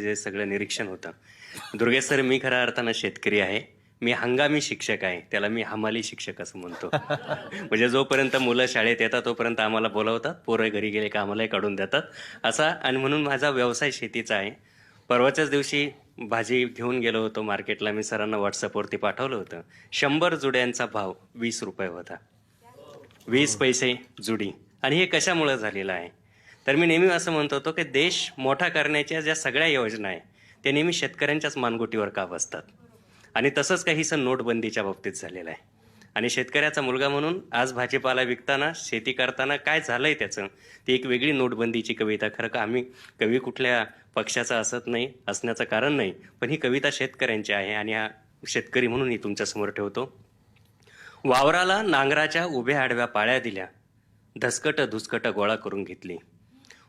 जे सगळं निरीक्षण होतं. दुर्गेश सर मी खऱ्या अर्थानं शेतकरी आहे. मी हंगामी शिक्षक आहे. त्याला मी हमाली शिक्षक असं म्हणतो. म्हणजे जोपर्यंत मुलं शाळेत येतात तोपर्यंत आम्हाला बोलावतात. पोरं घरी गेले का आम्हालाही काढून देतात. असा आणि म्हणून माझा व्यवसाय शेतीचा आहे. परवाच्याच दिवशी भाजी घेऊन गेलो होतो मार्केटला. मी सरांना व्हॉट्सअपवरती पाठवलं होतं. शंभर जुड्यांचा भाव वीस रुपये होता. वीस पैसे जुडी. आणि हे कशामुळे झालेलं आहे? तर मी नेहमी असं म्हणत होतो की देश मोठा करण्याच्या ज्या सगळ्या योजना आहे त्या नेहमी शेतकऱ्यांच्याच मानगुटीवर का बसतात? आणि तसंच काही सण नोटबंदीच्या बाबतीत झालेलं आहे. आणि शेतकऱ्याचा मुलगा म्हणून आज भाजीपाला विकताना शेती करताना काय झालंय त्याचं? ती एक वेगळी नोटबंदीची कविता. खरं का आम्ही कवी कुठल्या पक्षाचा असत नाही असण्याचं कारण नाही पण ही कविता शेतकऱ्यांची आहे आणि हा शेतकरी म्हणून ही तुमच्यासमोर ठेवतो. वावराला नांगराच्या उभ्या आडव्या पाळ्या दिल्या. धसकट धुसकट गोळा करून घेतली.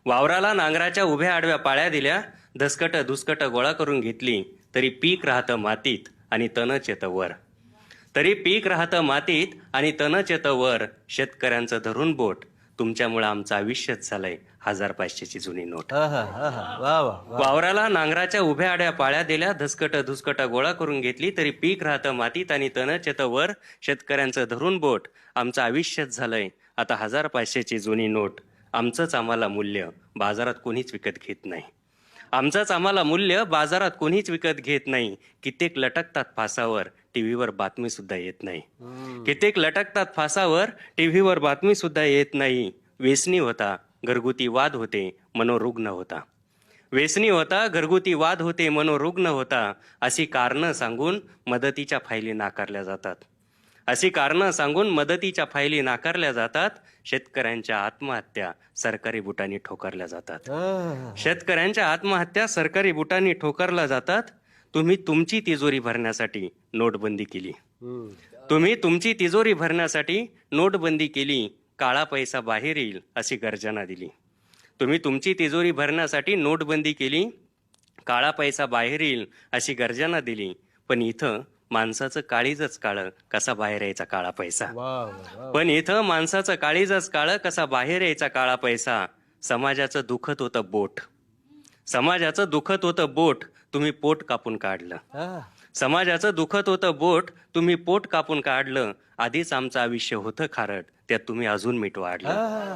वावराला नांगराच्या उभ्या आडव्या पाळ्या दिल्या धसकट धुसकट गोळा करून घेतली तरी पीक राहतं मातीत आणि तणच येतं वर. तरी पीक राहतं मातीत आणि तणच येतं वर शेतकऱ्यांचं धरून बोट. तुमच्यामुळं आमचं आयुष्यच झालंय हजार पाचशेची जुनी नोट. वावराला नांगराच्या उभ्या आड्या पाळ्या दिल्या धसकट धुसकट गोळा करून घेतली तरी पीक राहतं मातीत आणि तणच येतं वर शेतकऱ्यांचं धरून बोट. आमचं आयुष्यच झालंय आता हजार पाचशेची जुनी नोट. आमचंच आम्हाला मूल्य बाजारात कोणीच विकत घेत नाही. आमचंच आम्हाला मूल्य बाजारात कोणीच विकत घेत नाही. कित्येक लटकतात फासावर टीव्हीवर बातमी सुद्धा येत नाही. कित्येक लटकतात फासावर टीव्हीवर बातमी सुद्धा येत नाही. वेसणी होता घरगुती वाद होते मनोरुग्ण होता. वेसणी होता घरगुती वाद होते मनोरुग्ण होता अशी कारणं सांगून मदतीच्या फायली नाकारल्या जातात. अशी कारणं सांगून मदतीच्या फायली नाकारल्या जातात. शेतकऱ्यांच्या आत्महत्या सरकारी बुटांनी ठोकरल्या जातात. शेतकऱ्यांच्या आत्महत्या सरकारी बुटांनी ठोकरल्या जातात. तुम्ही तुमची तिजोरी भरण्यासाठी नोटबंदी केली. तुम्ही तुमची तिजोरी भरण्यासाठी नोटबंदी केली. काळा पैसा बाहेर येईल अशी गर्जना दिली. तुम्ही तुमची तिजोरी भरण्यासाठी नोटबंदी केली. काळा पैसा बाहेर येईल अशी गर्जना दिली. पण इथं माणसाचं काळीजच काळं कसा बाहेर यायचा काळा पैसा. पण इथं माणसाचं काळीजच काळं कसा बाहेर यायचा काळा पैसा? समाजाचं दुखत होतं बोट. समाजाचं दुखत होतं बोट तुम्ही पोट कापून काढलं. समाजाचं दुखत होतं बोट तुम्ही पोट कापून काढलं. आधीच आमचं आयुष्य होतं खारट त्यात तुम्ही अजून मीठ वाढलं.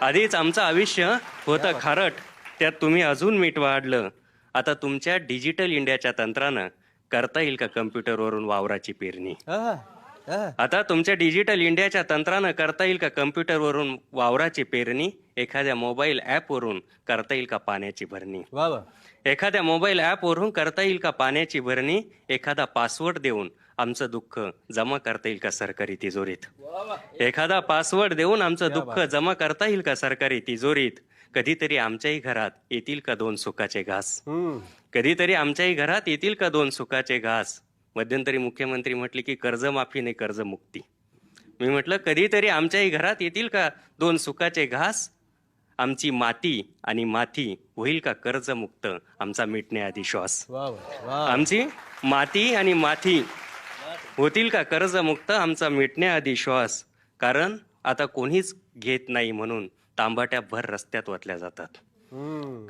आधीच आमचं आयुष्य होतं खारट त्यात तुम्ही अजून मीठ वाढलं. आता तुमच्या डिजिटल इंडियाच्या तंत्रानं करता येईल का कम्प्युटरवरून वावराची पेरणी. आता तुमच्या डिजिटल इंडियाच्या तंत्रानं करता येईल का कम्प्युटरवरून वावराची पेरणी? एखाद्या मोबाईल ॲपवरून करता येईल का पाण्याची भरणी? एखाद्या मोबाईल ॲपवरून करता येईल का पाण्याची भरणी? एखादा पासवर्ड देऊन आमचं दुःख जमा करता येईल का सरकारी तिजोरीत? एखादा पासवर्ड देऊन आमचं दुःख जमा करता येईल का सरकारी तिजोरीत? कधीतरी आमच्याही घरात येतील का दोन सुखाचे घास. कधीतरी आमच्याही घरात येतील का दोन सुखाचे घास? मध्यंतरी मुख्यमंत्री म्हटले की कर्जमाफी नाही कर्जमुक्ती. मी म्हटलं कधीतरी आमच्याही घरात येतील का दोन सुखाचे घास? आमची माती आणि माथी होईल का कर्जमुक्त? आमचा मिटण्याआधी श्वास. आमची माती आणि माथी होतील का कर्जमुक्त? आमचा मिटण्याआधी श्वास. कारण आता कोणीच घेत नाही म्हणून तांबाट्या भर रस्त्यात ओतल्या जातात.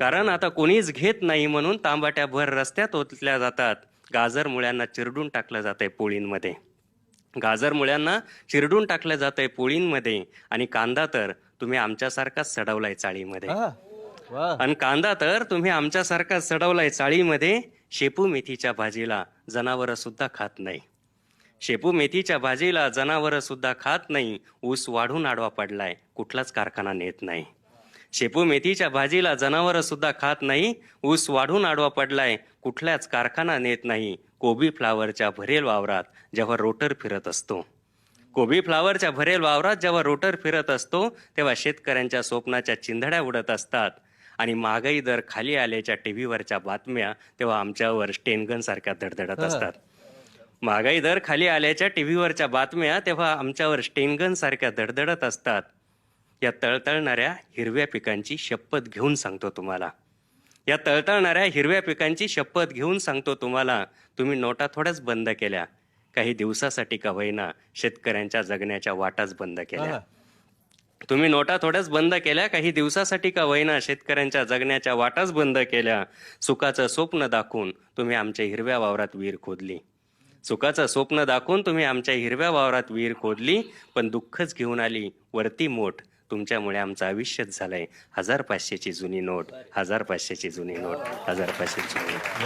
कारण आता कोणीच घेत नाही म्हणून तांबाट्या भर रस्त्यात ओतल्या जातात. गाजर मुळ्यांना चिरडून टाकलं जातंय पोळींमध्ये. गाजर मुळ्यांना चिरडून टाकलं जातंय पोळींमध्ये. आणि कांदा तर तुम्ही आमच्यासारखाच सडवलाय चाळीमध्ये. आहा. आणि कांदा तर तुम्ही आमच्यासारखा सडवलाय चाळीमध्ये. शेपू मेथीच्या भाजीला जनावरं सुद्धा खात नाही. शेपू मेथीच्या भाजीला जनावरं सुद्धा खात नाही ऊस वाढून आडवा पडलाय कुठलाच कारखाना नेत नाही. शेपू मेथीच्या भाजीला जनावरं सुद्धा खात नाही ऊस वाढून आडवा पडलाय कुठल्याच कारखाना नेत नाही कोबी फ्लावरच्या भरेल वावरात जेव्हा रोटर फिरत असतो. कोबी फ्लावरच्या भरेल वावरात जेव्हा रोटर फिरत असतो तेव्हा शेतकऱ्यांच्या स्वप्नाच्या चिंधड्या उडत असतात. आणि महागाई दर खाली आल्याच्या टीव्हीवरच्या बातम्या तेव्हा आमच्यावर स्टेनगन सारख्या धडधडत असतात. महागाई दर खाली आल्याच्या टीव्हीवरच्या बातम्या तेव्हा आमच्यावर स्टेनगन सारख्या धडधडत असतात. या तळतळणाऱ्या हिरव्या पिकांची शपथ घेऊन सांगतो तुम्हाला. या तळतळणाऱ्या हिरव्या पिकांची शपथ घेऊन सांगतो तुम्हाला. तुम्ही नोटा थोड्याच बंद केल्या. काही दिवसासाठी का होईना शेतकऱ्यांच्या जगण्याच्या वाटाच बंद केल्या. तुम्ही नोटा थोड्याच बंद केल्या काही दिवसासाठी का वयना शेतकऱ्यांच्या जगण्याच्या वाटाच बंद केल्या. सुखाचं स्वप्न दाखवून तुम्ही आमच्या हिरव्या वावरात विहीर खोदली. सुखाचं स्वप्न दाखवून तुम्ही आमच्या हिरव्या वावरात विहीर खोदली पण दुःखच घेऊन आली. वरती मोठ. तुमच्यामुळे आमचं आयुष्यच झालंय. हजार पाचशेची जुनी नोट हजार पाचशेची जुनी नोट हजार पाचशेची जुनी नोट.